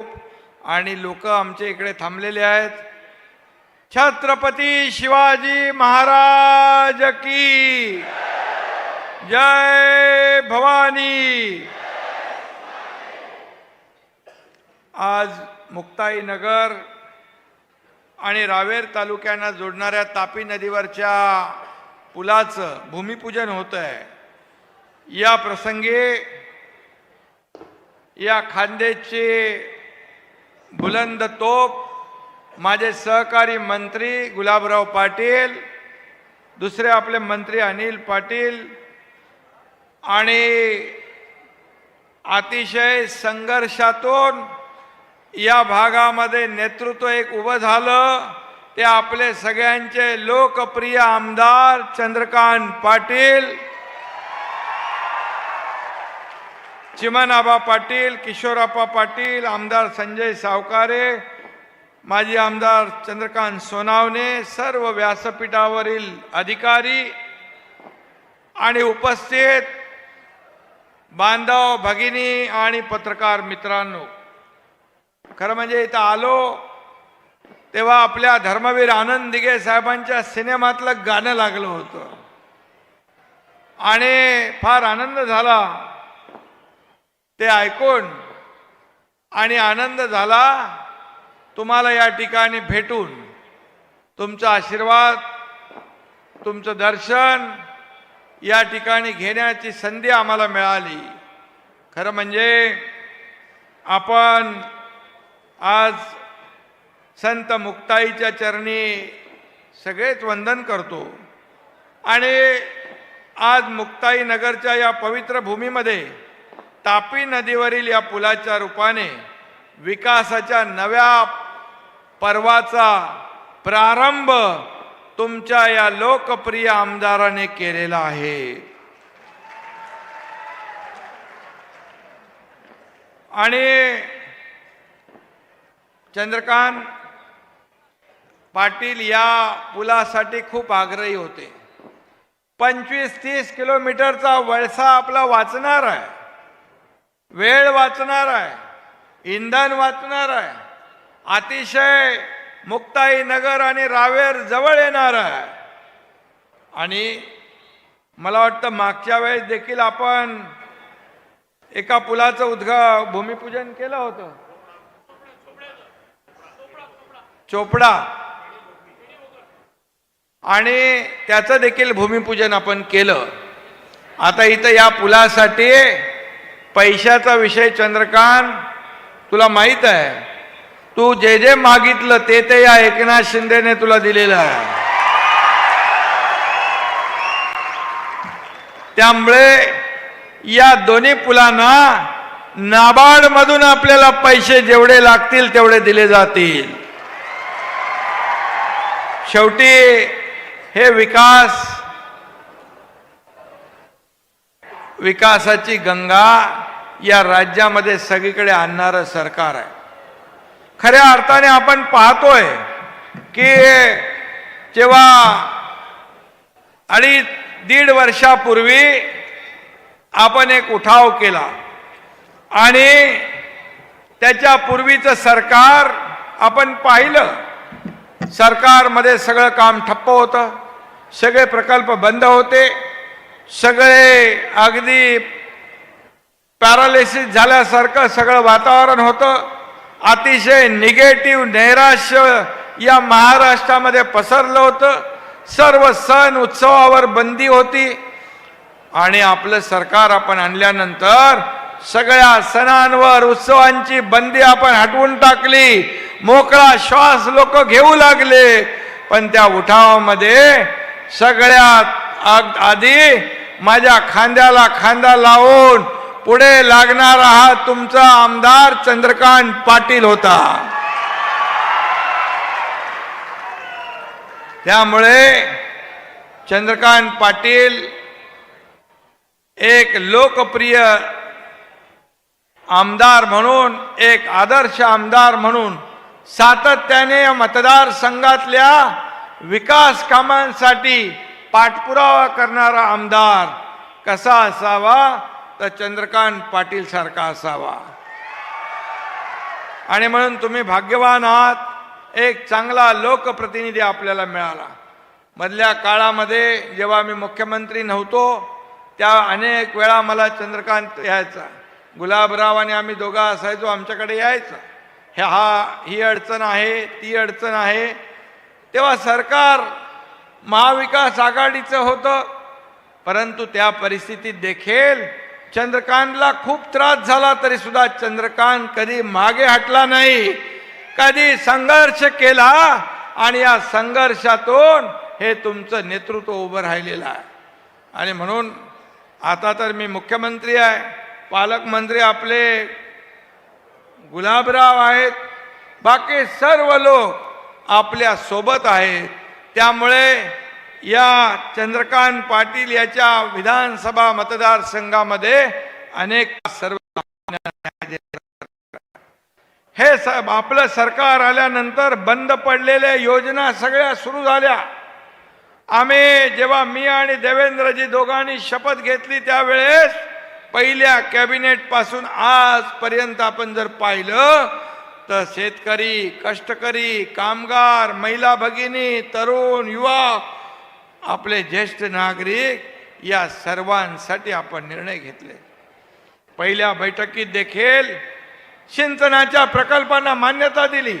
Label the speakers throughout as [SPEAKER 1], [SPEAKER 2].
[SPEAKER 1] आणि लोक आमच्या इकडे थांबलेले आहेत. छत्रपती शिवाजी महाराज की जय भवानी. आज मुक्ताईनगर आणि रावेर तालुक्यांना जोडणाऱ्या तापी नदीवरच्या पुलाचं भूमिपूजन होत आहे या प्रसंगी या खांदेचे बुलंद तोप माझे सहकारी मंत्री गुलाबराव पाटील दुसरे आपले मंत्री अनिल पाटील आणि अतिशय संघर्षातून या भागामध्ये नेतृत्व एक उभं झालं. ते आपले सगळ्यांचे लोकप्रिय आमदार चंद्रकांत पाटील चिमनाबा पाटील किशोराप्पा पाटील आमदार संजय सावकारे माजी आमदार चंद्रकांत सोनावणे सर्व व्यासपीठावरील अधिकारी आणि उपस्थित बांधव भगिनी आणि पत्रकार मित्रांनो. खरं म्हणजे इथं आलो तेव्हा आपल्या धर्मवीर आनंद दिघे साहेबांच्या सिनेमातलं गाणं लागलं होतं. आणि फार आनंद झाला. ते ऐकून आणि आनंद झाला तुम्हाला या ठिकाणी भेटून. तुमचा आशीर्वाद तुमचं दर्शन या ठिकाणी घेण्याची संधी आम्हाला मिळाली. खरं म्हणजे आपण आज संत मुक्ताईच्या चरणी सगळेच वंदन करतो. आणि आज मुक्ताई नगरच्या या पवित्र भूमीमध्ये तापी नदीवरील या पुलाच्या रूपाने विकासाच्या नव्या पर्वाचा प्रारंभ तुमच्या या लोकप्रिय आमदाराने केलेला आहे. आणि चंद्रकांत पाटील या पुलासाठी खूप आग्रही होते. पंचवीस तीस किलोमीटरचा वळसा आपला वाचणार आहे. वेळ वाचणार आहे इंधन वाचणार आहे अतिशय मुक्ताई नगर आणि रावेर जवळ येणार आहे. आणि मला वाटतं मागच्या वेळेस देखील आपण एका पुलाचं उद्घा भूमिपूजन केलं होतं. चोपडा. आणि त्याचं देखील भूमिपूजन आपण केलं. आता इथं या पुलासाठी पैशाचा विषय चंद्रकांत तुला माहीत आहे. तू जे जे मागितलं ते ते या एकनाथ शिंदेने तुला दिलेलं आहे. त्यामुळे या दोन्ही पुलांना नाबार्ड मधून आपल्याला पैसे जेवढे लागतील तेवढे दिले जातील. शेवटी हे विकास विकासाची गंगा या राज्यामध्ये सगळीकडे आणणारं सरकार आहे. खऱ्या अर्थाने आपण पाहतोय की जेव्हा अडीच दीड वर्षापूर्वी आपण एक उठाव केला आणि त्याच्या पूर्वीचं सरकार आपण पाहिलं. सरकारमध्ये सगळं काम ठप्प होतं सगळे प्रकल्प बंद होते सगळे अगदी पॅरालिसिस झाल्यासारखं सगळं वातावरण होतं. अतिशय निगेटिव्ह नैराश्य या महाराष्ट्रामध्ये पसरलं होतं. सर्व सण उत्सवावर बंदी होती. आणि आपलं सरकार आपण आणल्यानंतर सगळ्या सणांवर उत्सवांची बंदी आपण हटवून टाकली. मोकळा श्वास लोक घेऊ लागले. पण त्या उठावामध्ये सगळ्यात आधी माझ्या खांद्याला खांदा लावून पुढे लागणारा हा तुमचा आमदार चंद्रकांत पाटील होता. त्यामुळे चंद्रकांत पाटील एक लोकप्रिय आमदार म्हणून एक आदर्श आमदार म्हणून सातत्याने मतदारसंघातल्या विकास कामांसाठी पाठपुरावा करणारा आमदार कसा असावा तर चंद्रकांत पाटील सारखा असावा. आणि म्हणून तुम्ही भाग्यवान आहात. एक चांगला लोकप्रतिनिधी आपल्याला मिळाला. मधल्या काळामध्ये जेव्हा मी मुख्यमंत्री नव्हतो त्या अनेक वेळा मला चंद्रकांत यायचा. गुलाबराव आणि आम्ही दोघा असायचो आमच्याकडे यायचा. हे हा ही अडचण आहे ती अडचण आहे. तेव्हा सरकार महाविकास आघाडीचं होतं. परंतु त्या परिस्थितीत देखील चंद्रकांतला खूप त्रास झाला तरी सुद्धा चंद्रकांत कधी मागे हटला नाही. कधी संघर्ष केला आणि या संघर्षातून हे तुमचं नेतृत्व उभं राहिलेलं आहे. आणि म्हणून आता तर मी मुख्यमंत्री आहे पालकमंत्री आपले गुलाबराव आहेत बाकी सर्व लोक आपल्यासोबत आहेत. त्यामुळे या चंद्रकांत पाटील याच्या विधानसभा मतदारसंघामध्ये अनेक सर्व हे साहेब आपलं सरकार आल्यानंतर बंद पडलेल्या योजना सगळ्या सुरू झाल्या. आम्ही जेव्हा मी आणि देवेंद्रजी दोघांनी शपथ घेतली त्यावेळेस पहिल्या कॅबिनेटपासून आजपर्यंत आपण जर पाहिलं तर शेतकरी कष्टकरी कामगार महिला भगिनी तरुण युवा आपले ज्येष्ठ नागरिक या सर्वांसाठी आपण निर्णय घेतले. पहिल्या बैठकीत देखील सिंचनाच्या प्रकल्पांना मान्यता दिली.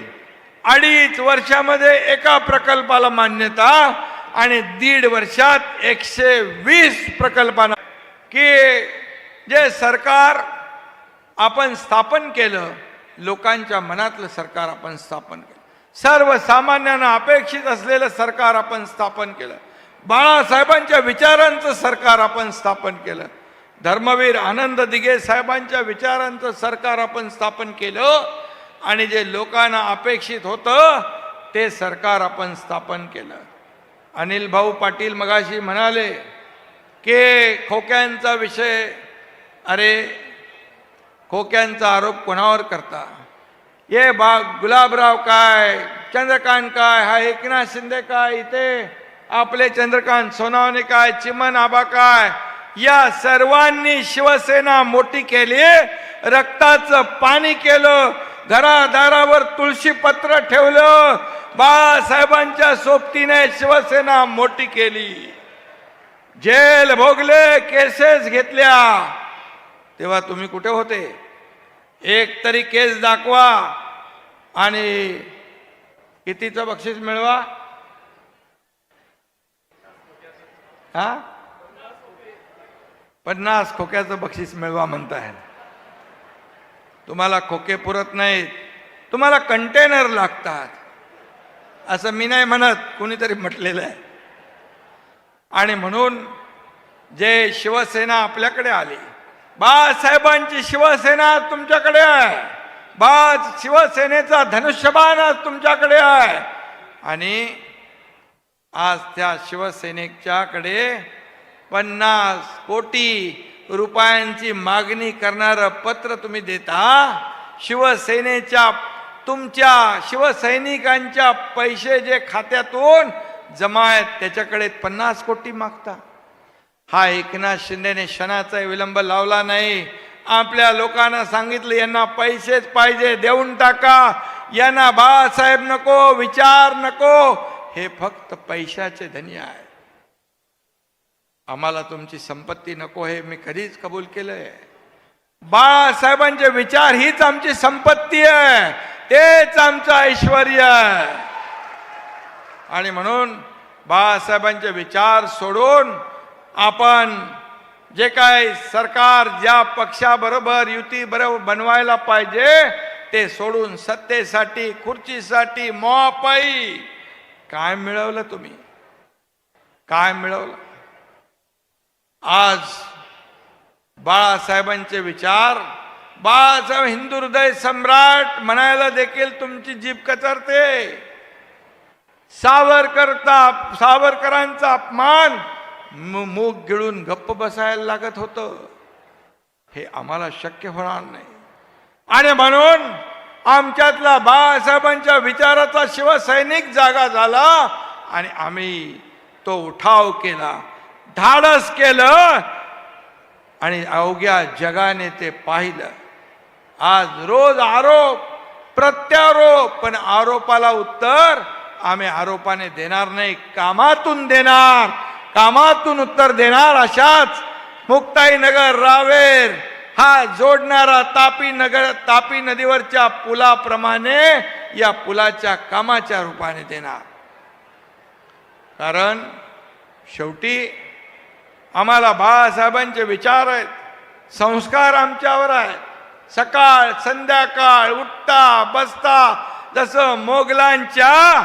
[SPEAKER 1] अडीच वर्षामध्ये एका प्रकल्पाला मान्यता आणि दीड वर्षात एकशे वीस प्रकल्पांना की जे सरकार आपण स्थापन केलं लोकांच्या मनातलं सरकार आपण स्थापन केलं. सर्वसामान्यांना अपेक्षित असलेलं सरकार आपण स्थापन केलं. बाळासाहेबांच्या विचारांचं सरकार आपण स्थापन केलं. धर्मवीर आनंद दिघे साहेबांच्या विचारांचं सरकार आपण स्थापन केलं आणि जे लोकांना अपेक्षित होतं ते सरकार आपण स्थापन केलं. अनिल भाऊ पाटील मगाशी म्हणाले की खोक्यांचा विषय अरे खोक्यांचा आरोप कोणावर करता? ये बा गुलाबराव काय चंद्रकांत काय हा एकनाथ शिंदे काय इथे? आपले चंद्रकांत सोनावणे काय चिमन आबा काय या सर्वांनी शिवसेना मोठी केली रक्ताचं पाणी केलं घरादारावर तुळशी पत्र ठेवलं बाळासाहेबांच्या सोबतीने शिवसेना मोठी केली. जेल भोगले केसेस घेतल्या. तेव्हा तुम्ही कुठे होते? एक तरी केस दाखवा आणि कितीचं बक्षीस मिळवा. हा? पन्नास खोक्याचं बक्षीस मिळवा म्हणताय. तुम्हाला खोके पुरत नाहीत. तुम्हाला कंटेनर लागतात. असं मी नाही म्हणत कुणीतरी म्हटलेलं आहे. आणि म्हणून जे शिवसेना आपल्याकडे आली बाळासाहेबांची शिवसेना तुमच्याकडे आहे. बाळ शिवसेनेचा धनुष्यबाण आज तुमच्याकडे आहे. आणि आज त्या शिवसैनिकच्याकडे पन्नास कोटी रुपयांची मागणी करणारं पत्र तुम्ही देता शिवसेनेच्या तुमच्या शिवसैनिकांच्या पैसे जे खात्यातून जमा आहेत त्याच्याकडे पन्नास कोटी मागता. हा एकनाथ शिंदेने क्षणाचा विलंब लावला नाही. आपल्या लोकांना सांगितलं यांना पैसेच पाहिजे देऊन टाका. यांना बाळासाहेब नको विचार नको. हे फक्त पैशाचे धनी आहे. आम्हाला तुमची संपत्ती नको हे मी कधीच कबूल केलंय बाळासाहेबांचे विचार हीच आमची संपत्ती आहे. तेच आमचं ऐश्वर आहे आणि म्हणून बाळासाहेबांचे विचार सोडून आपण जे काय सरकार ज्या पक्षाबरोबर युती बरोबर बनवायला पाहिजे ते सोडून सत्तेसाठी खुर्चीसाठी मोपाई काय मिळवलं तुम्ही? काय मिळवलं? आज बाळासाहेबांचे विचार बाळासाहेब हिंदू हृदय सम्राट म्हणायला देखील तुमची जीभ कचरते. सावरकरचा सावरकरांचा अपमान मूग गिळून गप्प बसायला लागत होतं. हे आम्हाला शक्य होणार नाही. आणि म्हणून आमच्यातला बाळासाहेबांच्या विचाराचा शिवसैनिक जागा झाला आणि आम्ही तो उठाव केला धाडस केलं आणि अवघ्या जगाने ते पाहिलं. आज रोज आरोप प्रत्यारोप पण आरोपाला उत्तर आम्ही आरोपाने देणार नाही कामातून देणार कामातून उत्तर देणार अशाच मुक्ताईनगर रावेर हा जोडणारा तापी नगर तापी नदीवरच्या पुलाप्रमाणे या पुलाच्या कामाच्या रूपाने देणार. कारण शेवटी आम्हाला बाळासाहेबांचे विचार आहेत संस्कार आमच्यावर आहेत. सकाळ संध्याकाळ उठता बसता जसं मोगलांच्या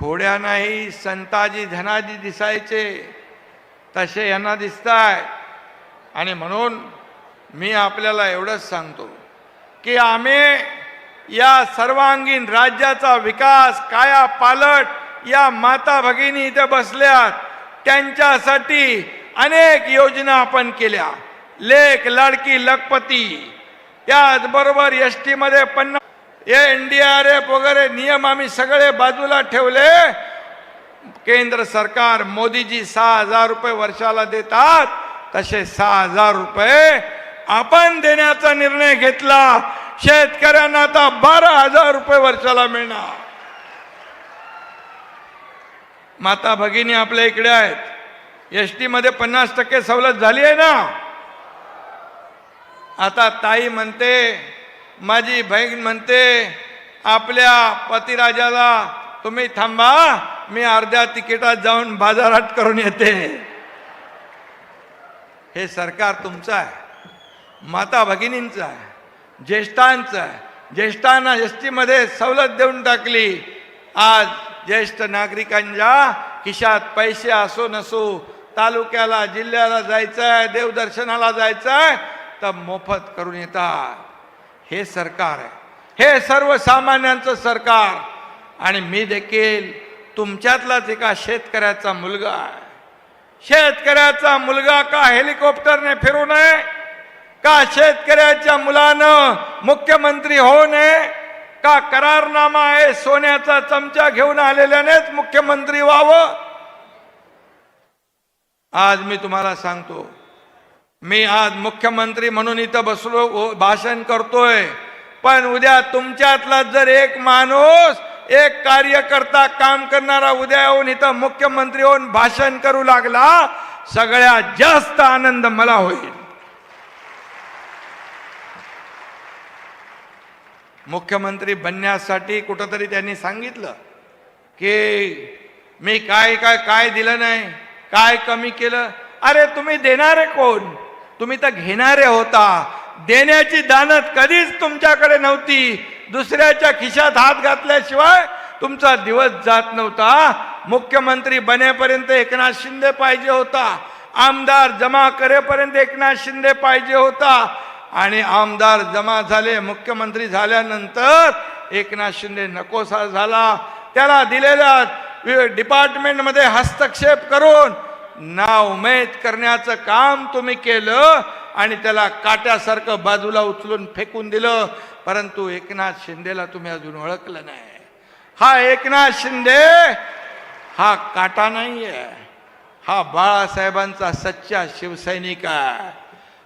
[SPEAKER 1] घोड्यांनाही संताजी धनाजी दिसायचे तसे यांना दिसताय आणि म्हणून मी आपल्याला एवढंच सांगतो की आम्ही या सर्वांगीण राज्याचा विकास काया पालट या माता भगिनी इथे बसल्यात त्यांच्यासाठी अनेक योजना आपण केल्या. लेख लाडकी लखपती. त्याचबरोबर एस टीमध्ये पन्नास एन डी आर एफ वगैरे नियम आम्ही सगळे बाजूला ठेवले. केंद्र सरकार मोदीजी सहा हजार रुपये वर्षाला देतात. तसे सहा हजार रुपये आपण देण्याचा निर्णय घेतला. शेतकऱ्यांना आता बारा हजार रुपये वर्षाला मिळणार. माता भगिनी आपल्या इकडे आहेत. एस टी मध्ये पन्नास टक्के सवलत झाली आहे ना? आता ताई म्हणते माझी बहीण म्हणते आपल्या पतिराजाला तुम्ही थांबा मी अर्ध्या तिकिटात जाऊन बाजारात करून येते. हे सरकार तुमचं आहे. माता भगिनींचं आहे. ज्येष्ठांचं आहे. ज्येष्ठांना एस टीमध्ये सवलत देऊन टाकली. आज ज्येष्ठ नागरिकांच्या खिशात पैसे असो नसो तालुक्याला जिल्ह्याला जायचं आहे देवदर्शनाला जायचं आहे तर मोफत करून येतात. हे सरकार आहे. हे सर्वसामान्यांचं सरकार. आणि मी देखील तुमच्यातलाच एका शेतकऱ्याचा मुलगा आहे. शेतकऱ्याचा मुलगा का हेलिकॉप्टरने फिरू नये? का शेतकऱ्याच्या मुलानं मुख्यमंत्री होऊ नये? का करारनामा आहे सोन्याचा चमचा घेऊन आलेल्यानेच मुख्यमंत्री व्हावं? आज मी तुम्हाला सांगतो मी आज मुख्यमंत्री म्हणून इथं बसलो भाषण करतोय पण उद्या तुमच्यातला जर एक माणूस एक कार्यकर्ता काम करणारा उद्या येऊन इथं मुख्यमंत्री होऊन भाषण करू लागला सगळ्यात जास्त आनंद मला होईल. मुख्यमंत्री बनण्यासाठी कुठंतरी त्यांनी सांगितलं की मी काय काय काय दिलं नाही काय कमी केलं? अरे तुम्ही देणारे कोण? तुम्ही तर घेणारे होता. देण्याची दानत कधीच तुमच्याकडे नव्हती. दुसऱ्याच्या खिशात हात घातल्याशिवाय तुमचा दिवस जात नव्हता. मुख्यमंत्री बनेपर्यंत एकनाथ शिंदे पाहिजे होता. आमदार जमा करेपर्यंत एकनाथ शिंदे पाहिजे होता. आणि आमदार जमा झाले मुख्यमंत्री झाल्यानंतर एकनाथ शिंदे नकोसा झाला. त्याला दिलेल्या डिपार्टमेंटमध्ये हस्तक्षेप करून नाउमेद करण्याचं काम तुम्ही केलं आणि त्याला काट्यासारखं बाजूला उचलून फेकून दिलं. परंतु एकनाथ शिंदेला तुम्ही अजून ओळखलं नाही. हा एकनाथ शिंदे हा काटा नाहीये. हा बाळासाहेबांचा सच्चा शिवसैनिक आहे.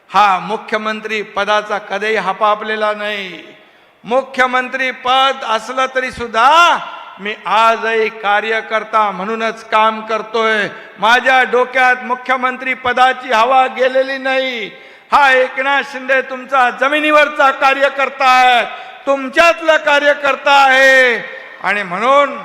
[SPEAKER 1] हा मुख्यमंत्री पदाचा कधीही हपापलेला नाही. मुख्यमंत्री पद असलं तरी सुद्धा मी आजही कार्यकर्ता म्हणूनच काम करतोय. माझ्या डोक्यात मुख्यमंत्री पदाची हवा गेलेली नाही. हा एकनाथ शिंदे तुमचा जमिनीवरचा कार्यकर्ता आहे. तुमच्यातला कार्यकर्ता आहे. आणि म्हणून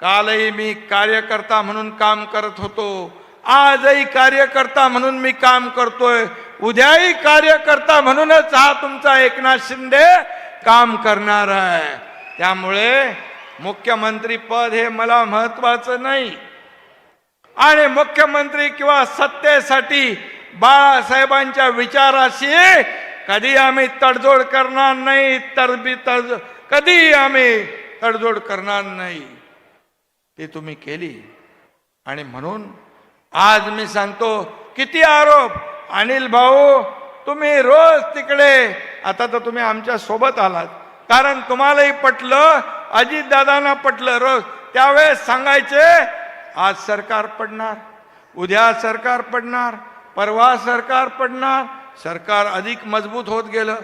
[SPEAKER 1] कालही मी कार्यकर्ता म्हणून काम करत होतो. आजही कार्यकर्ता म्हणून मी काम करतोय. उद्याही कार्यकर्ता म्हणूनच हा तुमचा एकनाथ शिंदे काम करणार आहे. त्यामुळे मुख्यमंत्री पद हे मला महत्वाचं नाही. आणि मुख्यमंत्री किंवा सत्तेसाठी बाळासाहेबांच्या विचाराशी कधी आम्ही तडजोड करणार नाही तरबी तडजोड कधी आम्ही तडजोड करणार नाही. ती तुम्ही केली. आणि म्हणून आज मी सांगतो किती आरोप. अनिल भाऊ तुम्ही रोज तिकडे आता तर तुम्ही आमच्यासोबत आलात. कारण तुम्हालाही पटलं अजितदादांना पटलं रोज. त्यावेळेस सांगायचे आज सरकार पडणार. उद्या सरकार पडणार. परवा सरकार पडणार सरकार अधिक मजबूत होत गेलं.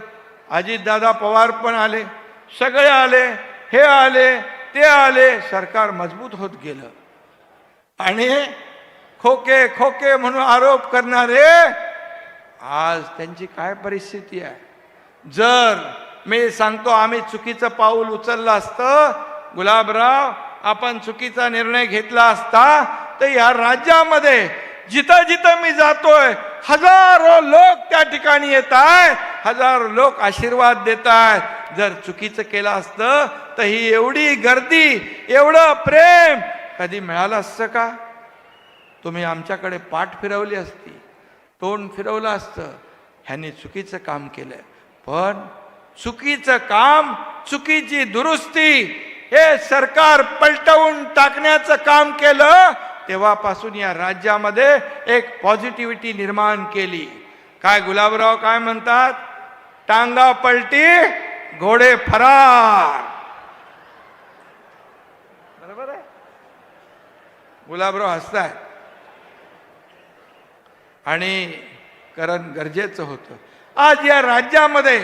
[SPEAKER 1] अजितदादा पवार पण आले सगळे आले हे आले ते आले सरकार मजबूत होत गेलं. आणि खोके खोके म्हणून आरोप करणारे आज त्यांची काय परिस्थिती आहे? जर मी सांगतो आम्ही चुकीचं पाऊल उचललं असतं गुलाबराव आपण चुकीचा निर्णय घेतला असता तर या राज्यामध्ये जिथं जिथं मी जातोय हजारो लोक त्या ठिकाणी येत आहे हजारो लोक आशीर्वाद देत आहेत जर चुकीचं केलं असतं तर ही एवढी गर्दी एवढं प्रेम कधी मिळालं असतं का? तुम्ही आमच्याकडे पाठ फिरवली असती तोंड फिरवलं असतं ह्यांनी चुकीचं काम केलं पण चुकीचं काम चुकीची दुरुस्ती हे सरकार पलटवून टाकण्याचं काम केलं तेव्हापासून या राज्यामध्ये एक पॉझिटिव्हिटी निर्माण केली. काय गुलाबराव काय म्हणतात? टांगा पलटी घोडे फरार. बरोबर आहे? गुलाबराव हसताय आणि करण गरजेचं होतं. आज या राज्यामध्ये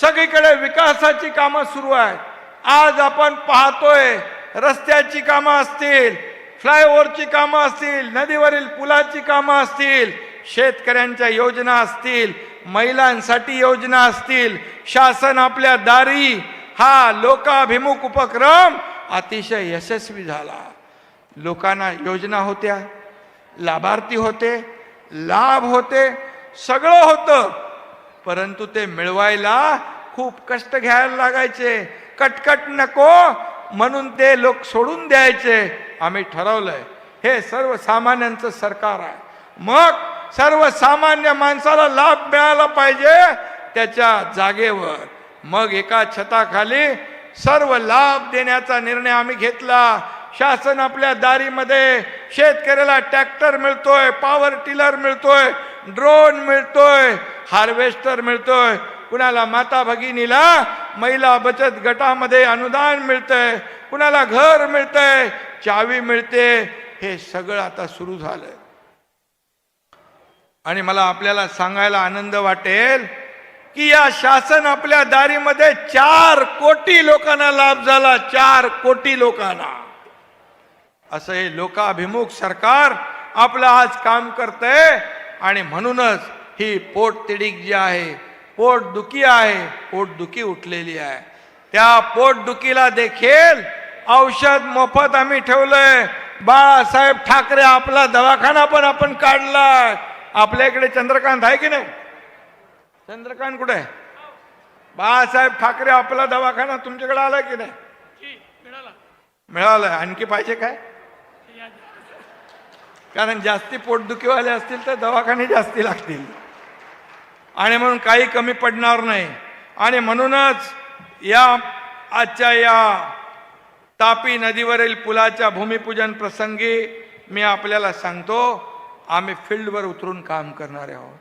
[SPEAKER 1] सगळीकडे विकासाची कामं सुरू आहेत. आज आपण पाहतोय रस्त्याची कामं असतील फ्लायओव्हरची कामं असतील नदीवरील पुलाची कामं असतील शेतकऱ्यांच्या योजना असतील महिलांसाठी योजना असतील शासन आपल्या दारी हा लोकाभिमुख उपक्रम अतिशय यशस्वी झाला. लोकांना योजना होत्या लाभार्थी होते लाभ होते सगळं होतं. परंतु ते मिळवायला खूप कष्ट घ्यायला लागायचे. कटकट नको म्हणून ते लोक सोडून द्यायचे. आम्ही ठरवलंय. हे सर्वसामान्यांचं सरकार आहे. मग सर्वसामान्य माणसाला लाभ मिळाला पाहिजे त्याच्या जागेवर. मग एका छताखाली सर्व लाभ देण्याचा निर्णय आम्ही घेतला. शासन आपल्या दारीमध्ये शेतकऱ्याला ट्रॅक्टर मिळतोय पॉवर टिलर मिळतोय ड्रोन मिळतोय हार्वेस्टर मिळतोय. कुणाला माता भगिनीला महिला बचत गटामध्ये अनुदान मिळतंय कुणाला घर मिळतंय चावी मिळते हे सगळं आता सुरू झालंय. आणि मला आपल्याला सांगायला आनंद वाटेल की या शासन आपल्या दारीमध्ये चार कोटी लोकांना लाभ झाला चार कोटी लोकांना. असं हे लोकाभिमुख सरकार आपलं आज काम करतंय आणि म्हणूनच ही पोटतिडीक जी आहे पोटदुखी आहे पोटदुखी उठलेली आहे. त्या पोटदुखीला देखील औषध मोफत आम्ही ठेवलंय. बाळासाहेब ठाकरे आपला दवाखाना पण आपण काढलाय. आपल्या इकडे चंद्रकांत आहे की नाही? चंद्रकांत कुठे? आहे बाळासाहेब ठाकरे आपला दवाखाना तुमच्याकडे आलाय की नाही? मिळालं. आणखी पाहिजे काय? कारण जास्ती पोटदुखीवाले असतील तर दवाखाने जास्ती लागतील. आणि म्हणून काही कमी पडणार नाही. आणि म्हणूनच या आजच्या या तापी नदीवरील पुलाच्या भूमिपूजन प्रसंगी मी आपल्याला सांगतो आम्ही फील्डवर उतरून काम करणारे आहोत.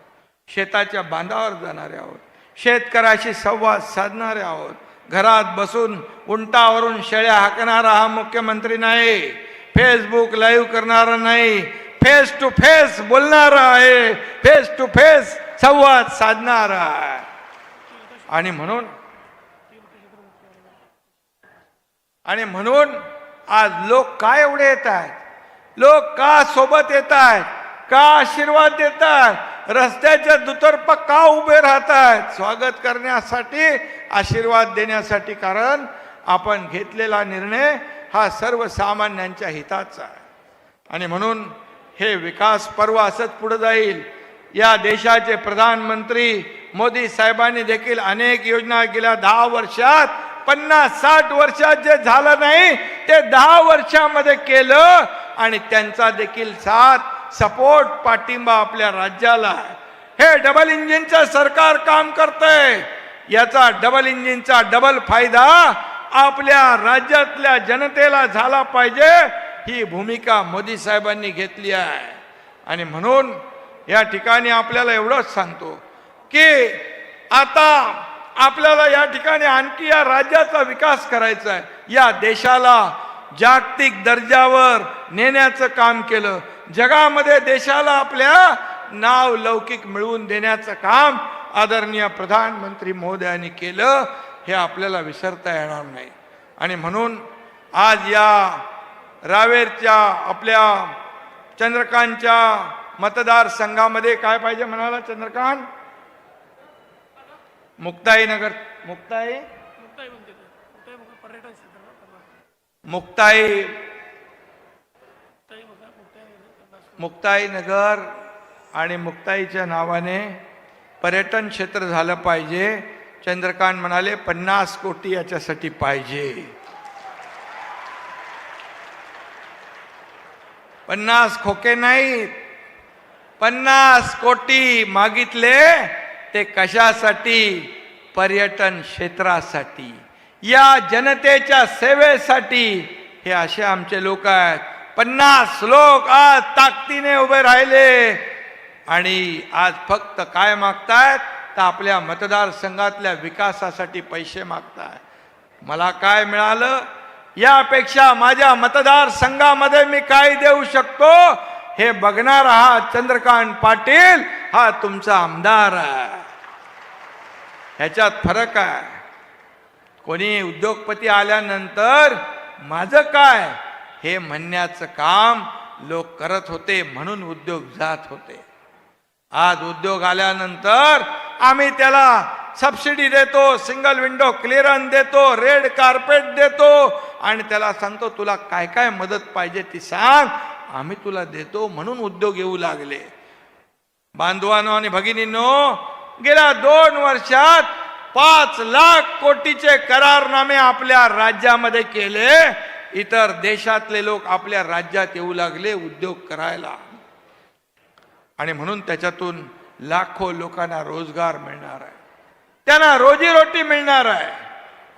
[SPEAKER 1] शेताच्या बांधावर जाणारे आहोत. शेतकऱ्याशी संवाद साधणारे आहोत. घरात बसून उंटावरून शेळ्या हाकणारा हा मुख्यमंत्री नाही. फेसबुक लाईव्ह करणारा नाही. फेस टू फेस बोलणारा आहे. फेस टू फेस संवाद साधणार आहे. आणि म्हणून आणि म्हणून आज लोक का एवढे येत आहेत? लोक का सोबत येत आहेत? का आशीर्वाद देत आहेत? रस्त्याच्या दुतर्फ का उभे राहत आहेत? स्वागत करण्यासाठी आशीर्वाद देण्यासाठी कारण आपण घेतलेला निर्णय हा सर्वसामान्यांच्या हिताचा आहे. आणि म्हणून हे विकास पर्व असंच पुढे जाईल. या देशाचे प्रधानमंत्री मोदी साहेबांनी देखील अनेक योजना गेल्या दहा वर्षात पन्नास साठ वर्षात जे झालं नाही ते दहा वर्षामध्ये केलं. आणि त्यांचा देखील साथ सपोर्ट पाठिंबा आपल्या राज्याला हे डबल इंजिनचं सरकार काम करतंय. याचा डबल इंजिनचा डबल फायदा आपल्या राज्यातल्या जनतेला झाला पाहिजे. ही भूमिका मोदी साहेबांनी घेतली आहे. आणि म्हणून या ठिकाणी आपल्याला एवढंच सांगतो की आता आपल्याला या ठिकाणी आणखी या राज्याचा विकास करायचा आहे. या देशाला जागतिक दर्जावर नेण्याचं काम केलं. जगामध्ये देशाला आपल्या नाव लौकिक मिळवून देण्याचं काम आदरणीय प्रधानमंत्री महोदयांनी केलं हे आपल्याला विसरता येणार नाही. आणि म्हणून आज या रावेरच्या आपल्या चंद्रकांतच्या मतदारसंघामध्ये काय पाहिजे म्हणाला चंद्रकांत? मुक्ताई नगर मुक्ताई?
[SPEAKER 2] मुक्ताई. मुक्ताई
[SPEAKER 1] मुक्ताई नगर आणि मुक्ताईच्या नावाने पर्यटन क्षेत्र झालं पाहिजे. चंद्रकांत म्हणाले पन्नास कोटी याच्यासाठी पाहिजे. पन्नास खोके नाहीत. पन्नास कोटी मागितले ते कशासाठी? पर्यटन क्षेत्रासाठी. या जनतेच्या सेवेसाठी. हे असे आमचे लोक आहेत. पन्नास लोक आज ताकदीने उभे राहिले. आणि आज फक्त काय मागतायत? तर आपल्या मतदारसंघातल्या विकासासाठी पैसे मागतायत. मला काय मिळालं? यापेक्षा माझ्या मतदारसंघामध्ये मी काय देऊ शकतो? हे बघणारा हा चंद्रकांत पाटील हा तुमचा आमदार आहे. ह्याच्यात फरक आहे. कोणी उद्योगपती आल्यानंतर माझं काय? हे म्हणण्याचं काम लोक करत होते म्हणून उद्योग जात होते. आज उद्योग आल्यानंतर आम्ही त्याला सबसिडी देतो सिंगल विंडो क्लिअरन्स देतो रेड कार्पेट देतो आणि त्याला सांगतो तुला काय काय मदत पाहिजे ती सांग आम्ही तुला देतो म्हणून उद्योग येऊ लागले. बांधवानो आणि भगिनींनो गेल्या दोन वर्षात पाच लाख कोटीचे करारनामे आपल्या राज्यामध्ये केले. इतर देशातले लोक आपल्या राज्यात येऊ लागले उद्योग करायला. आणि म्हणून त्याच्यातून लाखो लोकांना रोजगार मिळणार आहे. त्यांना रोजीरोटी मिळणार आहे.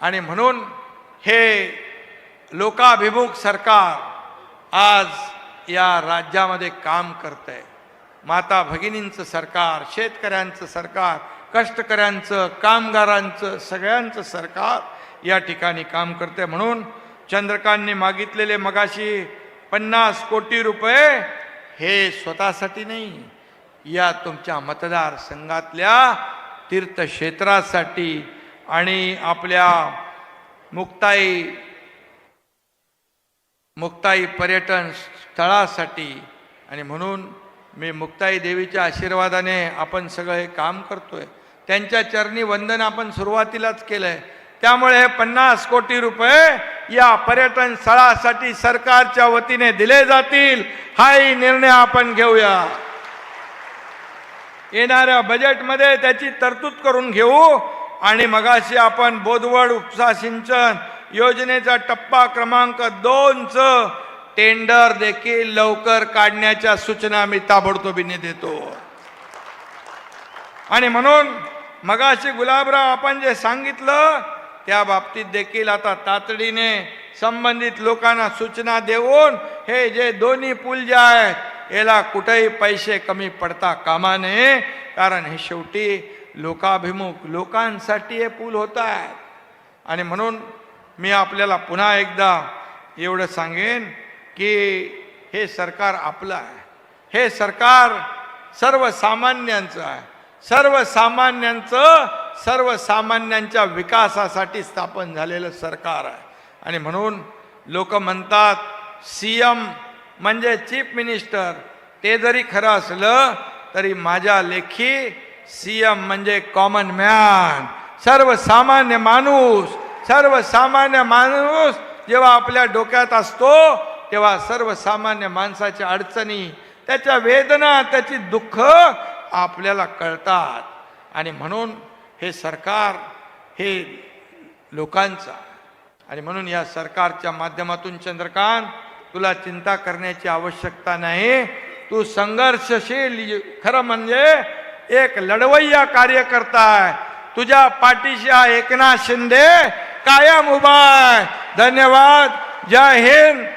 [SPEAKER 1] आणि म्हणून हे लोकाभिमुख सरकार आज या राज्यामध्ये काम करत आहे माता भगिनींचं सरकार शेतकऱ्यांचं सरकार कष्टकऱ्यांचं कामगारांचं सगळ्यांचं सरकार या ठिकाणी काम करते म्हणून चंद्रकांतने मागितलेले मगाशी पन्नास कोटी रुपये हे स्वतःसाठी नाही या तुमच्या मतदारसंघातल्या तीर्थक्षेत्रासाठी आणि आपल्या मुक्ताई मुक्ताई पर्यटन स्थळासाठी आणि म्हणून मी मुक्ताई देवीच्या आशीर्वादाने आपण सगळं हे काम करतोय. त्यांच्या चरणी वंदन आपण सुरुवातीलाच केलंय. त्यामुळे हे पन्नास कोटी रुपये या पर्यटन स्थळासाठी सरकारच्या वतीने दिले जातील हाही निर्णय आपण घेऊया. येणाऱ्या बजेटमध्ये त्याची तरतूद करून घेऊ आणि मगाशी आपण बोधवड उपसा सिंचन योजनेचा टप्पा क्रमांक दोनचं टेंडर देखील लवकर काढण्याच्या सूचना मी ताबडतोबीने देतो. आणि म्हणून मगाशी गुलाबराव आपण जे सांगितलं त्या बाबतीत देखील आता तातडीने संबंधित लोकांना सूचना देऊन हे जे दोन्ही पूल जे आहेत याला कुठेही पैसे कमी पडता कामा नये. कारण हे शेवटी लोकाभिमुख लोकांसाठी हे पूल होत आहेत. आणि म्हणून मी आपल्याला पुन्हा एकदा एवढं सांगेन की हे सरकार आपलं आहे. हे सरकार सर्वसामान्यांचं आहे. सर्वसामान्यांचं सर्वसामान्यांच्या विकासासाठी स्थापन झालेलं सरकार आहे. आणि म्हणून लोक म्हणतात सी एम म्हणजे चीफ मिनिस्टर ते जरी खरं असलं तरी माझ्या लेखी सी एम म्हणजे कॉमन मॅन. सर्वसामान्य माणूस सर्वसामान्य माणूस जेव्हा आपल्या डोक्यात असतो तेव्हा सर्वसामान्य माणसाच्या अडचणी त्याच्या वेदना त्याची दुःख आपल्याला कळतात. आणि म्हणून हे सरकार हे लोकांचा आणि म्हणून या सरकारच्या माध्यमातून चंद्रकांत तुला चिंता करण्याची आवश्यकता नाही. तू संघर्षशील खरं म्हणजे एक लढवय्या कार्यकर्ता आहे. तुझ्या पाठीशी एकनाथ शिंदे कायम उभा आहे. धन्यवाद. जय हिंद.